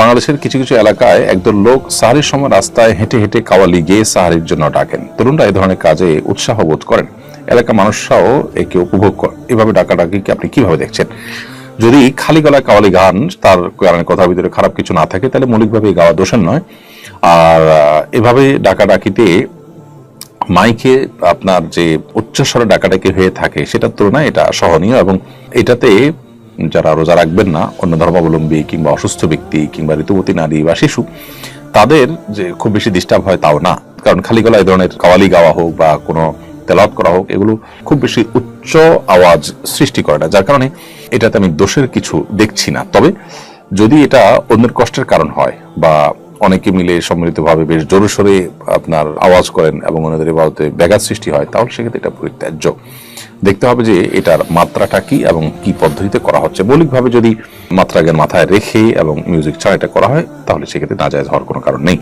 বাংলাদেশের কিছু কিছু এলাকায় একদল লোক সাহারির সময় রাস্তায় হেঁটে হেঁটে কাওয়ালি গিয়ে সাহারির জন্য ডাকেন। তরুণরা এই ধরনের কাজে উৎসাহ বোধ করেন। এলাকা মানুষরাও একে উপভোগ করে, এভাবে ডাকাডাকিকে আপনি কীভাবে দেখছেন? যদি খালি গলায় কাওয়ালি গান তার কারণে কথার ভিতরে খারাপ কিছু না থাকে, তাহলে মৌলিকভাবে গাওয়া দোষের নয়। আর এভাবে ডাকাডাকিতে মাইকে আপনার যে উচ্চস্বরে ডাকাডাকি হয়ে থাকে, সেটার তুলনায় এটা সহনীয় এবং এটাতে যারা রোজা রাখবেন না, অন্য ধর্মাবলম্বী কিংবা অসুস্থ ব্যক্তি কিংবা ঋতুবতী নারী বা শিশু, তাদের যে খুব বেশি ডিস্টার্ব হয় তাও না। কারণ খালি গলা এই ধরনের কাওয়ালি গাওয়া হোক বা কোনো তেলাওয়াত করা হোক, এগুলো খুব বেশি উচ্চ আওয়াজ সৃষ্টি করে না। যার কারণে এটাতে আমি দোষের কিছু দেখছি না। তবে যদি এটা অন্যের কষ্টের কারণ হয় বা অনেকে মিলে সম্মিলিতভাবে বেশ জোরে সোরে আপনার আওয়াজ করেন এবং ওনাদের ইবাদতে ব্যাঘাত সৃষ্টি হয়, তাহলে সেক্ষেত্রে এটা পরিত্যাজ্য। দেখতে হবে যে এটার মাত্রাটা কি এবং কি পদ্ধতিতে করা হচ্ছে। মৌলিকভাবে যদি মাত্রাকে মাথায় রেখে এবং মিউজিক ছাড়া এটা করা হয়, তাহলে সেক্ষেত্রে নাজায়জ হওয়ার কোনো কারণ নেই।